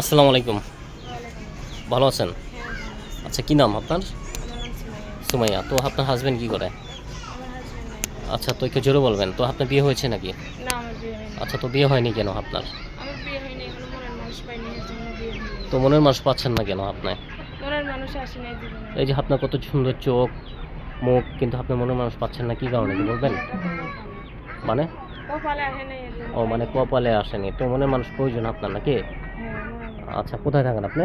আসসালামু আলাইকুম। ভালো আছেন? আচ্ছা কি নাম আপনার? সুমাইয়া। তো আপনার হাজবেন্ড কি করে? আচ্ছা তো একটু জোরে বলবেন। তো আপনার বিয়ে হয়েছে নাকি? আচ্ছা তো বিয়ে হয়নি কেন আপনার? তো মনের মানুষ পাচ্ছেন না কেন আপনি? এই যে আপনার কত সুন্দর চোখ মুখ কিন্তু আপনার মনের মানুষ পাচ্ছেন না কি কারণে? বলবেন। মানে? ও মানে কপালে আসেনি। তো মনের মানুষ প্রয়োজন আপনার নাকি? হ্যাঁ। আচ্ছা কোথায় থাকেন আপনি।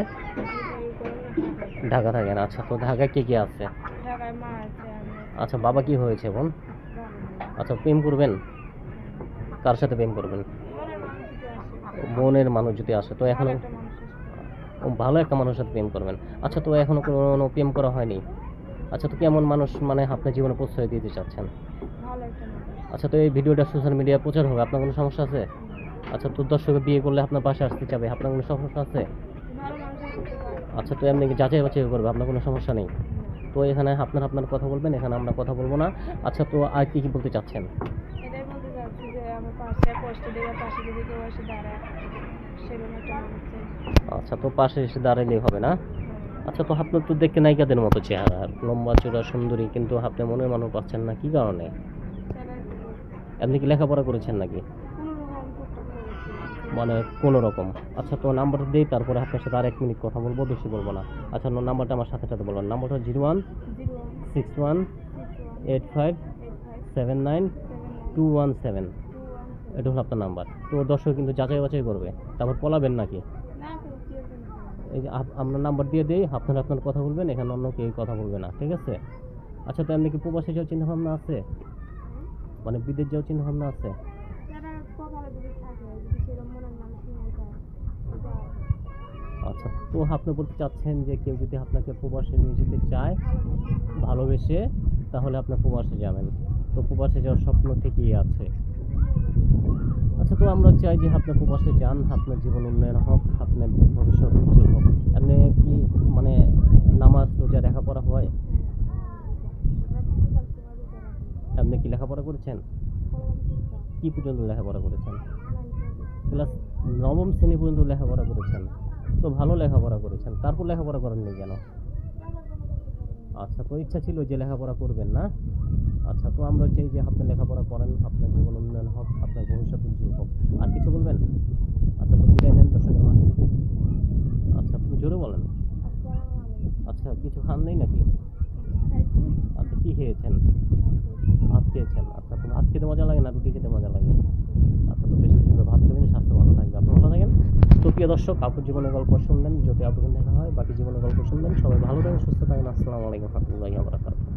ঢাকা থাকেন আচ্ছা তো ঢাকায় কে কে আছে? আচ্ছা বাবা কি হয়েছে বোন? আচ্ছা প্রেম করবেন? কার সাথে প্রেম করবেন? বোনের মানুষ যদি আসে তো এখনও ভালো একটা মানুষের সাথে প্রেম করবেন। আচ্ছা তো এখনও কোনো প্রেম করা হয়নি? আচ্ছা তো কেমন মানুষ মানে আপনার জীবনে প্রশ্রয় দিতে চাচ্ছেন? আচ্ছা তো এই ভিডিওটা সোশ্যাল মিডিয়ায় প্রচার হবে আপনার কোনো সমস্যা আছে? আচ্ছা তো দর্শকে বিয়ে করলে আপনার পাশে আসতে চাবে আপনার কোনো সমস্যা আছে? আচ্ছা তো এমনি যাচাই বাছাই করবে আপনার কোনো সমস্যা নেই? তো এখানে আপনার আপনার কথা বলবেন এখানে আমরা কথা বলব না। আচ্ছা তো আর কি কি বলতে চাচ্ছেন? আচ্ছা তো পাশে এসে দাঁড়ালেই হবে না? আচ্ছা তো আপনার তো দেখতে নায়িকাদের মতো চেহারা লম্বা চূড়া সুন্দরী কিন্তু আপনি মনের মানুষ পাচ্ছেন না কি কারণে? আপনি কি লেখাপড়া করেছেন নাকি কোনো রকম টুকটাক করেছি মানে কোনো রকম। আচ্ছা তো নাম্বারটা দিই, তারপরে আপনার সাথে আর এক মিনিট কথা বলব, বেশি বলব না। আচ্ছা নাম্বারটা আমার সাথে সাথে বলবেন। নাম্বারটা zero one six one eight five seven nine two one seven. এটা হলো আপনার নাম্বার। তো দর্শক কিন্তু যাচাই বাছাই করবে। তারপর পলাবেন নাকি? এই যে আপ- আমরা নাম্বার দিয়ে দিই, আপনারা আপনার কথা বলবেন, এখানে অন্য কেউ কথা বলবে না, ঠিক আছে? আচ্ছা তো এমনি কি প্রবাসী যাওয়ার চিন্তা ভাবনা আছে? মানে বিদেশ যাওয়ার চিন্তা ভাবনা আছে? আচ্ছা তো আপনি বলতে চাচ্ছেন যে কেউ যদি আপনাকে প্রবাসে নিয়ে যেতে চায়, ভালোবেসে, তাহলে আপনি প্রবাসে যাবেন। তো প্রবাসে যাওয়ার স্বপ্ন থেকেই আছে। আচ্ছা তো আমরা চাই যে আপনি প্রবাসে যান, আপনার জীবন উন্নয়ন হোক, আপনার ভবিষ্যৎ উজ্জ্বল হোক। আপনি কি মানে নামাজ, রোজা লেখাপড়া হয়? আপনি কি লেখাপড়া করেছেন? কি পর্যন্ত লেখাপড়া করেছেন? ক্লাস নবম শ্রেণি পর্যন্ত লেখাপড়া করেছেন? তো ভালো লেখাপড়া করেছেন। তারপর লেখাপড়া করেননি কেন? আচ্ছা তো ইচ্ছা ছিল যে লেখাপড়া করবেন না? আচ্ছা তো আমরা চাই যে আপনি লেখাপড়া করেন, আপনার জীবন উন্নয়ন হোক, আপনার ভবিষ্যৎ উজ্জ্বল হোক। আর কিছু বলবেন? আচ্ছা তো বিদায় নেন মাঝ আচ্ছা তুমি জোরে বলেন। আচ্ছা কিছু খান নেই নাকি? আচ্ছা কী খেয়েছেন? খেয়েছেন। আচ্ছা তো ভাত খেতে মজা লাগে না? রুটি খেতে মজা লাগে? আচ্ছা তো বেশি বেশি করে ভাত খাবেন, স্বাস্থ্য ভালো থাকবে। আপনি ভালো থাকেন। তো প্রিয় দর্শক আপুর জীবনের গল্প শুনলেন যদি আপুর দেখা হয়, বাকি জীবনের গল্প শুনবেন। সবাই ভালো থাকেন, সুস্থ থাকেন। আসসালামু আলাইকুম রহমতুল্লাহি ওয়া বারাকাতুহু।